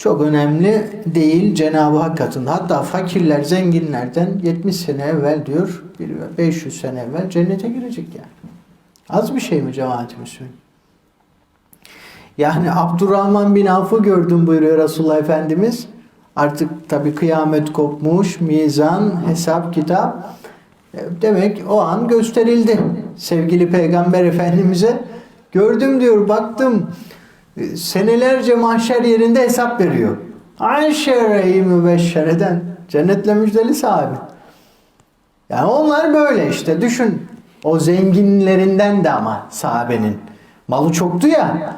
çok önemli değil Cenab-ı Hak katında. Hatta fakirler zenginlerden 70 sene evvel diyor, bir 500 sene evvel cennete girecek yani. Az bir şey mi cemaat-i? Yani Abdurrahman bin Avf'ı gördüm buyuruyor Resulullah Efendimiz. Artık tabi kıyamet kopmuş, mizan, hesap, kitap. E, Demek o an gösterildi sevgili Peygamber Efendimiz'e. Gördüm diyor, baktım senelerce mahşer yerinde hesap veriyor. Aşere-i mübeşşereden cennetle müjdeli sahibi. Yani onlar böyle işte düşün. O zenginlerinden de ama sahabenin. Malı çoktu ya.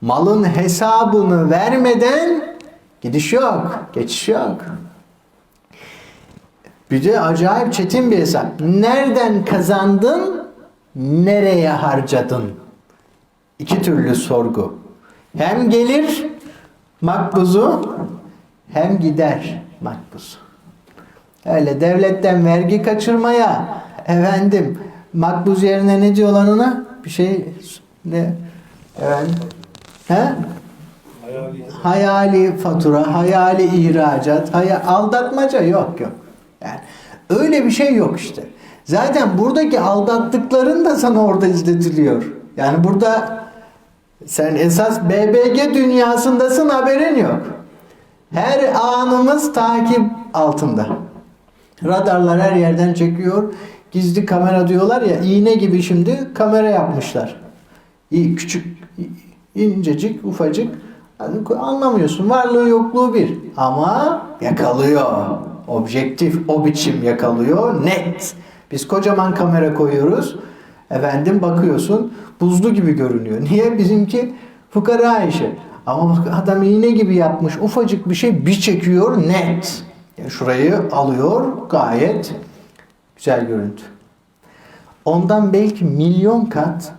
Malın hesabını vermeden gidiş yok, geçiş yok. Bir de acayip çetin bir hesap. Nereden kazandın, nereye harcadın? İki türlü sorgu. Hem gelir makbuzu, hem gider makbuzu. Öyle devletten vergi kaçırmaya, efendim makbuz yerine ne diyorlar ona? Bir şey ne? Efendim? He? Hayali fatura, hayali ihracat, haya, aldatmaca yok yok. Yani öyle bir şey yok işte. Zaten buradaki aldattıkların da sana orada izletiliyor. Yani burada sen esas BBG dünyasındasın haberin yok. Her anımız takip altında. Radarlar her yerden çekiyor. Gizli kamera diyorlar ya iğne gibi şimdi kamera yapmışlar. Küçük, incecik, ufacık. Yani anlamıyorsun. Varlığı yokluğu bir. Ama yakalıyor. Objektif, o biçim yakalıyor. Net. Biz kocaman kamera koyuyoruz. Efendim bakıyorsun buzlu gibi görünüyor. Niye? Bizimki fukara işi. Ama bak adam iğne gibi yapmış. Ufacık bir şey bir çekiyor net. Yani şurayı alıyor gayet güzel görüntü. Ondan belki milyon kat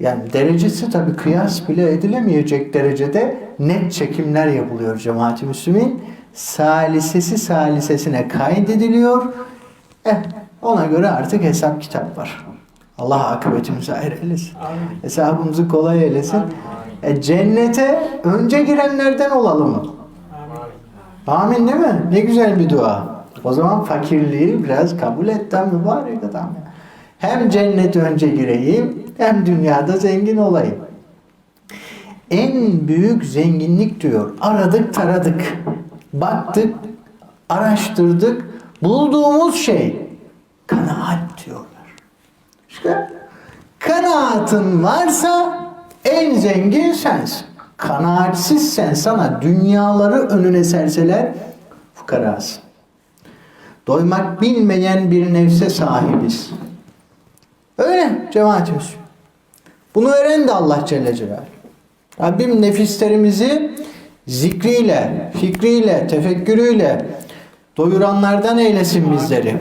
yani derecesi tabii kıyas bile edilemeyecek derecede net çekimler yapılıyor cemaat-i müslümin. Salisesi salisesine kaydediliyor. Eh, ona göre artık hesap kitap var. Allah akıbetimizi hayır eylesin. Hesabımızı kolay eylesin. E, cennete önce girenlerden olalım. Amin değil mi? Ne güzel bir dua. O zaman fakirliği biraz kabul etten mübarek adam. Hem cennete önce gireyim hem dünyada zengin olayım. En büyük zenginlik diyor. Aradık taradık. Baktık, araştırdık. Bulduğumuz şey kanaat diyorlar. İşte kanaatin varsa en zengin sensin. Kanaatsizsen sana dünyaları önüne serseler fukarasın. Doymak bilmeyen bir nefse sahibiz. Öyle cemaat Müslüman. Bunu veren de Allah Celle Celaluhu. Rabbim nefislerimizi zikriyle, fikriyle, tefekkürüyle doyuranlardan eylesin bizleri.